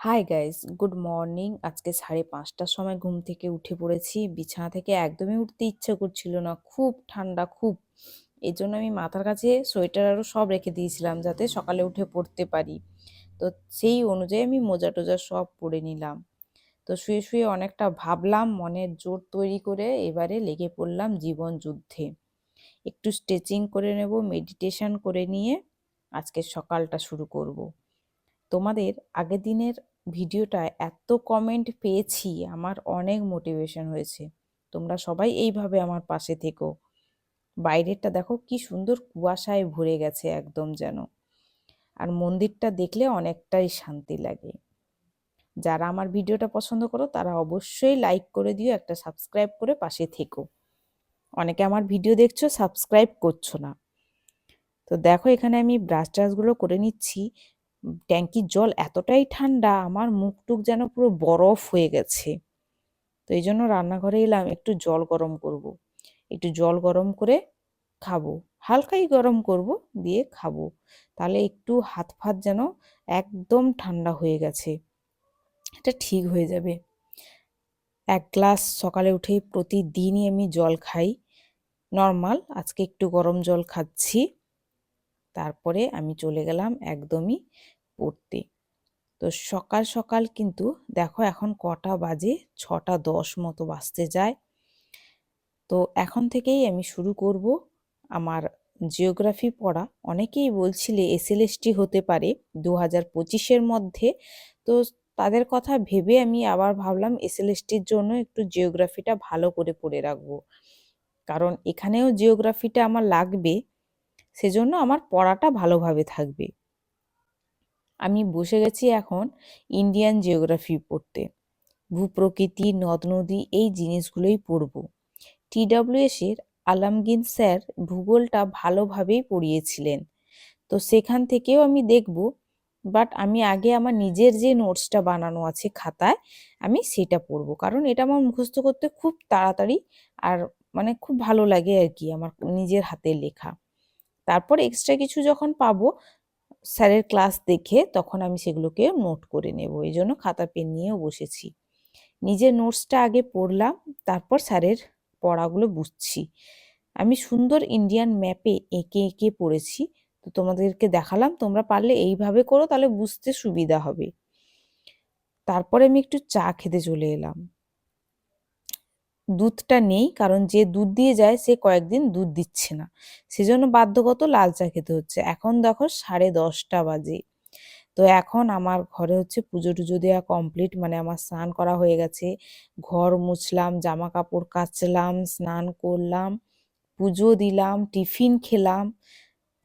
Hi guys good morning আজকে সাড়ে পাঁচটার সময় ঘুম থেকে উঠে পড়েছি। বিছানা থেকে একদমই উঠতে ইচ্ছে করছিল না। খুব ঠান্ডা, খুব। এই জন্য আমি মাথার কাছে সোয়েটার আরও সব রেখে দিয়েছিলাম যাতে সকালে উঠে পড়তে পারি। তো সেই অনুযায়ী আমি মোজা টোজা সব পরে নিলাম। তো শুয়ে শুয়ে অনেকটা ভাবলাম, মনের জোর তৈরি করে এবারে লেগে পড়লাম জীবন যুদ্ধে। একটু স্ট্রেচিং করে নেব মেডিটেশন করে নিয়ে আজকে সকালটা শুরু করব। তোমাদের আগের দিনের ভিডিওটায় এত কমেন্ট পেয়েছি, আমার অনেক মোটিভেশন হয়েছে। তোমরা সবাই এইভাবে আমার পাশে থেকো। বাইরেরটা দেখো কি সুন্দর কুয়াশায় ভরে গেছে একদম যেন। আর মন্দিরটা দেখলে অনেকটাই শান্তি লাগে। যারা আমার ভিডিওটা পছন্দ করো, তারা অবশ্যই লাইক করে দিও, একটা সাবস্ক্রাইব করে পাশে থেকো। অনেকে আমার ভিডিও দেখছ সাবস্ক্রাইব করছ না। তো দেখো এখানে আমি ব্রাশ ট্রাশগুলো করে নিচ্ছি। ট্যাঙ্কির জল এতটাই ঠান্ডা, আমার মুখ টুক যেন পুরো বরফ হয়ে গেছে। তো এই জন্য রান্নাঘরে এলাম, একটু জল গরম করব। একটু জল গরম করে খাব। হালকাই গরম করব, দিয়ে খাব। তাহলে একটু হাত ফাত যেন একদম ঠান্ডা হয়ে গেছে। এটা ঠিক হয়ে যাবে। এক গ্লাস সকালে উঠেই প্রতিদিনই আমি জল খাই। নর্মাল, আজকে একটু গরম জল খাচ্ছি। তারপরে আমি চলে গেলাম একদমই পড়তে। তো সকাল সকাল কিন্তু দেখো এখন কটা বাজে, ছটা দশ মতো বাজতে যায়। তো এখন থেকেই আমি শুরু করব আমার জিওগ্রাফি পড়া। অনেকেই বলছিলে এসএলএসটি হতে পারে দু হাজার পঁচিশের মধ্যে। তো তাদের কথা ভেবে আমি আবার ভাবলাম এসএলএসটির জন্য একটু জিওগ্রাফিটা ভালো করে পড়ে রাখব। কারণ এখানেও জিওগ্রাফিটা আমার লাগবে, সেজন্য আমার পড়াটা ভালোভাবে থাকবে। আমি বসে গেছি এখন ইন্ডিয়ান জিওগ্রাফি পড়তে। ভূপ্রকৃতি, নদ নদী এই জিনিসগুলোই পড়ব। টিডাব্লিউএস এর আলামগীর স্যার ভূগোলটা ভালোভাবেই পড়িয়েছিলেন। তো সেখান থেকেও আমি দেখব বাট আমি আগে আমার নিজের যে নোটসটা বানানো আছে খাতায়, আমি সেটা পড়ব। কারণ এটা আমার মুখস্থ করতে খুব তাড়াতাড়ি আর মানে খুব ভালো লাগে আর কি আমার নিজের হাতের লেখা। তারপর এক্সট্রা কিছু যখন পাবো স্যারের ক্লাস দেখে তখন আমি সেগুলোকে নোট করে নেব। এই জন্য খাতা, পেন নিয়েও বসেছি। নিজের নোটসটা আগে পড়লাম, তারপর স্যারের পড়াগুলো বুঝছি। আমি সুন্দর ইন্ডিয়ান ম্যাপে এঁকে এঁকে পড়েছি। তো তোমাদেরকে দেখালাম, তোমরা পারলে এইভাবে করো, তাহলে বুঝতে সুবিধা হবে। তারপরে আমি একটু চা খেতে চলে এলাম। দুধটা নেই, কারণ যে দুধ দিয়ে যায় সে কয়েকদিন দুধ দিচ্ছে না। সেজন্য বাধ্যগত লাল চা খেতে হচ্ছে। এখন দেখো সাড়ে দশটা বাজে। তো এখন আমার ঘরে হচ্ছে পুজো টুজো দেওয়া কমপ্লিট মানে আমার স্নান করা হয়ে গেছে। ঘর মুছলাম জামা কাপড় কাচলাম, স্নান করলাম, পুজো দিলাম, টিফিন খেলাম,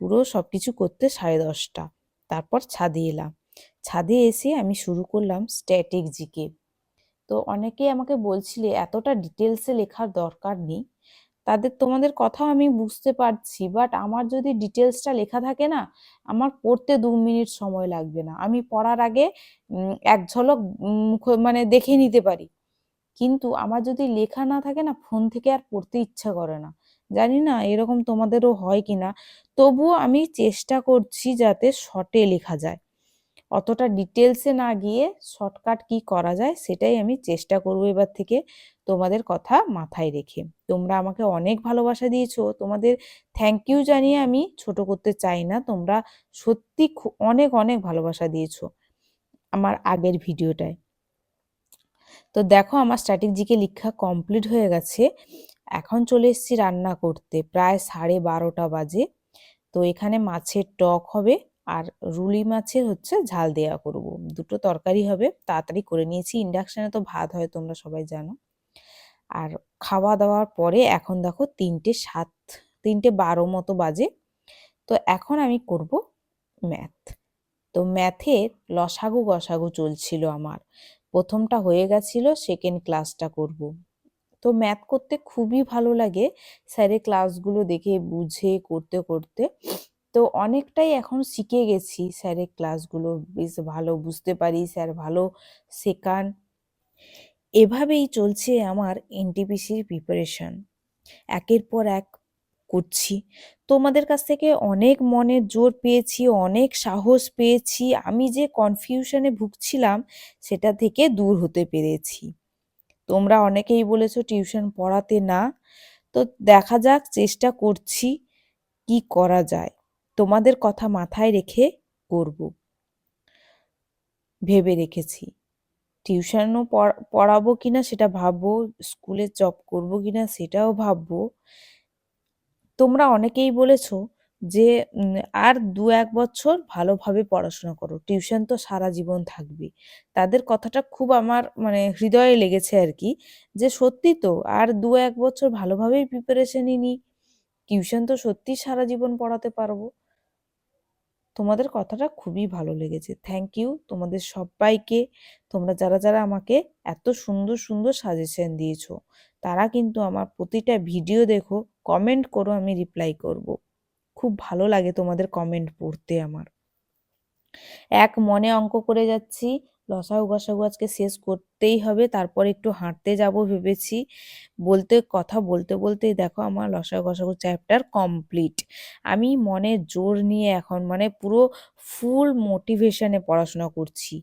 পুরো সব কিছু করতে সাড়ে দশটা। তারপর ছাদে এলাম। ছাদে এসে আমি শুরু করলাম স্ট্যাটিক জিকে তো অনেকেই আমাকে বলছিলে, এতটা ডিটেলসে লেখার দরকার নেই। তাদের, তোমাদের কথাও আমি বুঝতে পারছি বাট আমার যদি ডিটেলসটা লেখা থাকে না, আমার পড়তে দু মিনিট সময় লাগবে না। আমি পড়ার আগে এক ঝলক মানে দেখে নিতে পারি। কিন্তু আমার যদি লেখা না থাকে না ফোন থেকে আর পড়তে ইচ্ছা করে না। জানি না এরকম তোমাদেরও হয় কিনা। তবুও আমি চেষ্টা করছি যাতে শর্টে লেখা যায়। অতটা ডিটেলসে না গিয়ে শর্টকাট কি করা যায় সেটাই আমি চেষ্টা করব এবার থেকে তোমাদের কথা মাথায় রেখে। তোমরা আমাকে অনেক ভালোবাসা দিয়েছ। তোমাদের থ্যাংক ইউ জানিয়ে আমি ছোট করতে চাই না। তোমরা সত্যি অনেক অনেক ভালোবাসা দিয়েছ আমার আগের ভিডিওটায়। তো দেখো আমার স্ট্র্যাটেজিকে লেখা কমপ্লিট হয়ে গেছে। এখন চলে এসেছি রান্না করতে। প্রায় সাড়ে বারোটা বাজে। তো এখানে মাছের টক হবে। আর রুলি মাছের হচ্ছে ঝাল দেওয়া করব। দুটো তরকারি হবে, তাড়াতাড়ি করে নিয়েছি। ইন্ডাকশানে তো ভাত হয়, তোমরা সবাই জানো। আর খাওয়া দাওয়ার পরে এখন দেখো তিনটে সাত, তিনটে বারো মতো বাজে। তো এখন আমি করব ম্যাথ তো ম্যাথের লসাগু গসাগু চলছিল আমার। প্রথমটা হয়ে গেছিল সেকেন্ড ক্লাসটা করব। তো ম্যাথ করতে খুবই ভালো লাগে। স্যারের ক্লাসগুলো দেখে বুঝে, করতে করতে। তো অনেকটাই এখন শিখে গেছি স্যারের ক্লাসগুলো। বেশ ভালো বুঝতে পারি, স্যার ভালো শেখান। এভাবেই চলছে আমার এনটিপিসির প্রিপারেশন একের পর এক করছি। তোমাদের কাছ থেকে অনেক মনের জোর পেয়েছি, অনেক সাহস পেয়েছি। আমি যে কনফিউশনে ভুগছিলাম, সেটা থেকে দূর হতে পেরেছি। তোমরা অনেকেই বলেছ টিউশন পড়াতে না। তো দেখা যাক, চেষ্টা করছি কি করা যায়। তোমাদের কথা মাথায় রেখে করব। ভেবে রেখেছি। টিউশনও পড়াবো কিনা সেটা ভাববো, স্কুলে জব করব কিনা সেটাও ভাববো। তোমরা অনেকেই বলেছ যে আর দু এক বছর ভালোভাবে পড়াশোনা করো। টিউশন তো সারা জীবন থাকবে। তাদের কথাটা খুব আমার মানে হৃদয়ে লেগেছে আর কি, যে সত্যি তো আর দু এক বছর ভালোভাবেই প্রিপারেশনই নিই। টিউশন তো সত্যি সারা জীবন পড়াতে পারব। তোমাদের কথাটা খুবই ভালো লেগেছে। থ্যাংক ইউ তোমাদের সবাইকে। তোমরা যারা যারা আমাকে এত সুন্দর সুন্দর সাজেশন দিয়েছ, তারা কিন্তু আমার প্রতিটা ভিডিও দেখো কমেন্ট করো, আমি রিপ্লাই করব। খুব ভালো লাগে তোমাদের কমেন্ট পড়তে আমার। এক মনে অঙ্ক করে যাচ্ছি। লসাগু গসাগু আজকে শেষ করতেই হবে, তারপর একটু হাঁটতে যাব ভেবেছি। বলতে, কথা বলতে বলতেই দেখো আমার লসাগু গসাগু চ্যাপ্টার কমপ্লিট আমি মনে জোর নিয়ে এখন মানে পুরো ফুল মোটিভেশনে পড়াশোনা করছি।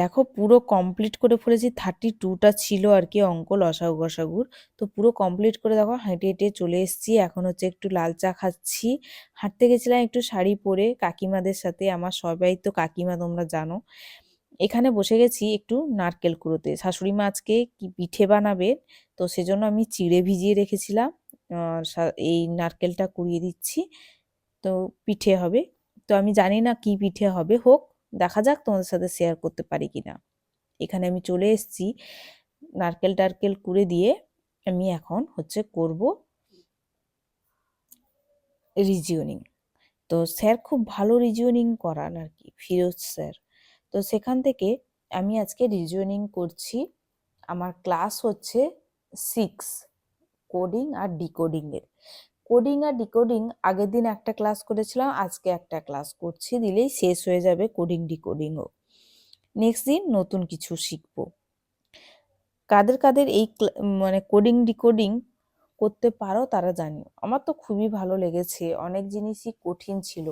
দেখো পুরো কমপ্লিট করে ফেলেছি থার্টি টুটা ছিল আর কি অঙ্ক লসাগু গসাগুর। তো পুরো কমপ্লিট করে দেখো হেঁটে হেঁটে চলে এসেছি, এখন হচ্ছে একটু লাল চা খাচ্ছি। হাঁটতে গেছিলাম একটু শাড়ি পরে, কাকিমাদের সাথে, আমার সবাই তো কাকিমা, তোমরা জানো। এখানে বসে গেছি একটু নারকেল কুড়োতে। শাশুড়ি মা আজকে কি পিঠে বানাবে, তো সেজন্য আমি চিড়ে ভিজিয়ে রেখেছিলাম এই নারকেলটা কুড়িয়ে দিচ্ছি। তো পিঠে হবে। তো আমি জানি না কি পিঠে হবে, হোক। দেখা যাক তোমাদের সাথে শেয়ার করতে পারি কি না এখানে আমি চলে এসেছি। নারকেল টারকেল কুড়ে দিয়ে আমি এখন হচ্ছে করব রিজিওনিং তো স্যার খুব ভালো রিজিওনিং করান আর কি ফিরোজ স্যার তো সেখান থেকে আমি আজকে রিজিওনিং করছি। আমার ক্লাস হচ্ছে সিক্স কোডিং আর ডিকোডিংয়ের কোডিং আর ডিকোডিং আগের দিন একটা ক্লাস করেছিলাম, আজকে একটা ক্লাস করছি, দিলেই শেষ হয়ে যাবে কোডিং ডিকোডিংও নেক্সট দিন নতুন কিছু শিখব। কাদের কাদের এই মানে কোডিং ডিকোডিং করতে পারো তারা জানিও। আমার তো খুবই ভালো লেগেছে, অনেক জিনিসই কঠিন ছিল।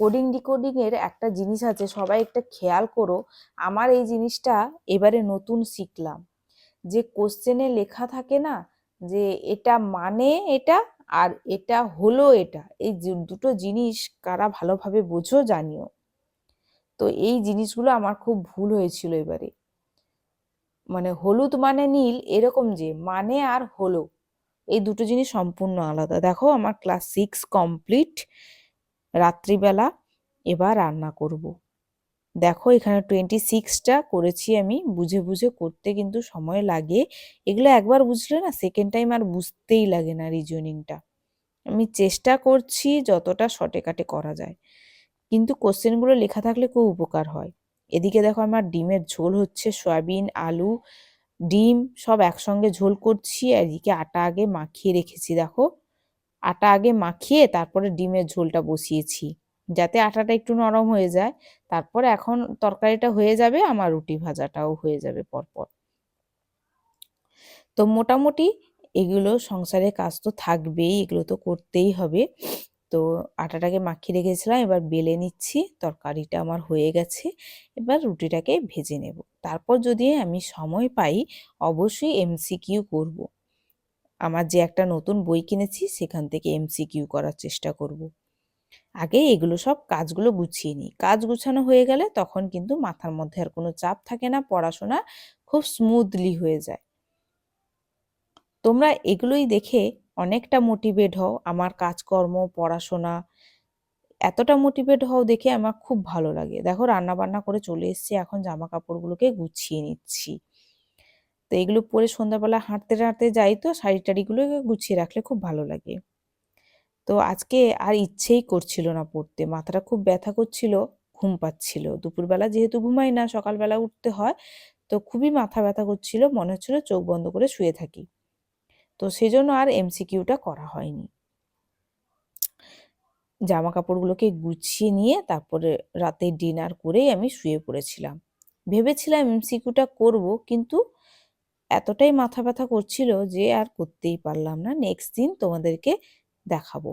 কোডিং ডিকোডিং এর একটা জিনিস আছে, সবাই একটা খেয়াল করো, আমার এই জিনিসটা এবারে নতুন শিখলাম। যে কোশ্চেনে লেখা থাকে না, যে এটা মানে এটা আর এটা হলো এটা। এই দুটো জিনিস কারা ভালোভাবে বোঝো, জানিও। তো এই জিনিসগুলো আমার খুব ভুল হয়েছিল এবারে। মানে হলুদ মানে নীল, এরকম যে মানে আর হলো। এই দুটো জিনিস সম্পূর্ণ আলাদা। দেখো আমার ক্লাস সিক্স কমপ্লিট, রাত্রিবেলা এবার রান্না করব। দেখো, এখানে টোয়েন্টি সিক্সটা করেছি আমি, বুঝে বুঝে করতে কিন্তু সময় লাগে। এগুলো একবার বুঝলে না সেকেন্ড টাইম আর বুঝতেই লাগে না রিজনিংটা আমি চেষ্টা করছি যতটা শর্টে কাটে করা যায়। কিন্তু কোশ্চেনগুলো লেখা থাকলে খুব উপকার হয়। এদিকে দেখো, আমার ডিমের ঝোল হচ্ছে সয়াবিন, আলু, ডিম, সব একসঙ্গে ঝোল করছি। এদিকে আটা আগে মাখিয়ে রেখেছি, দেখো। আটা আগে মাখিয়ে তারপরে ডিমের ঝোলটা বসিয়েছি। যাতে আটাটা একটু নরম হয়ে যায় তারপর এখন তরকারিটা হয়ে যাবে, আমার রুটি ভাজাটাও হয়ে যাবে পরপর তো মোটামুটি এগুলো সংসারে কাজ তো থাকবেই, এগুলো তো করতেই হবে তো আটাটাকে মাখিয়ে রেখেছিলাম, এবার বেলে নিচ্ছি, তরকারিটা আমার হয়ে গেছে, এবার রুটিটাকে ভেজে নেব তারপর যদি আমি সময় পাই, অবশ্যই এমসিকিউ করব। আমার যে একটা নতুন বই কিনেছি, সেখান থেকে এমসিকিউ করার চেষ্টা করব। আগে এগুলো সব কাজগুলো গুছিয়ে নিই। কাজ গুছানো হয়ে গেলে তখন কিন্তু মাথার মধ্যে আর কোনো চাপ থাকে না, পড়াশোনা খুব স্মুথলি হয়ে যায়। তোমরা এগুলোই দেখে অনেকটা মোটিভেট হও। আমার কাজকর্ম, পড়াশোনা এতটা মোটিভেট হও দেখে আমার খুব ভালো লাগে। দেখো রান্না বান্না করে চলে এসছি, এখন জামা কাপড়গুলোকে গুছিয়ে নিচ্ছি। তো এগুলো পরে সন্ধ্যাবেলা হাঁটতে হাঁটতে যাই তো শাড়ি টাড়িগুলোকে গুছিয়ে রাখলে খুব ভালো লাগে। তো আজকে আর ইচ্ছেই করছিল না পড়তে। মাথাটা খুব ব্যথা করছিল, ঘুম পাচ্ছিল। দুপুরবেলা যেহেতু ঘুমাই না, সকালবেলা উঠতে হয়, তো খুবই মাথা ব্যথা করছিল, মনে হচ্ছিল চোখ বন্ধ করে শুয়ে থাকি। তো সেজন্য আর এমসিকিউটা করা হয়নি। জামা কাপড়গুলোকে গুছিয়ে নিয়ে তারপরে রাতে ডিনার করেই আমি শুয়ে পড়েছিলাম। ভেবেছিলাম এমসিকিউটা করব, কিন্তু এতটাই মাথা ব্যথা করছিল যে আর করতেই পারলাম না। নেক্সট দিন তোমাদেরকে দেখাবো।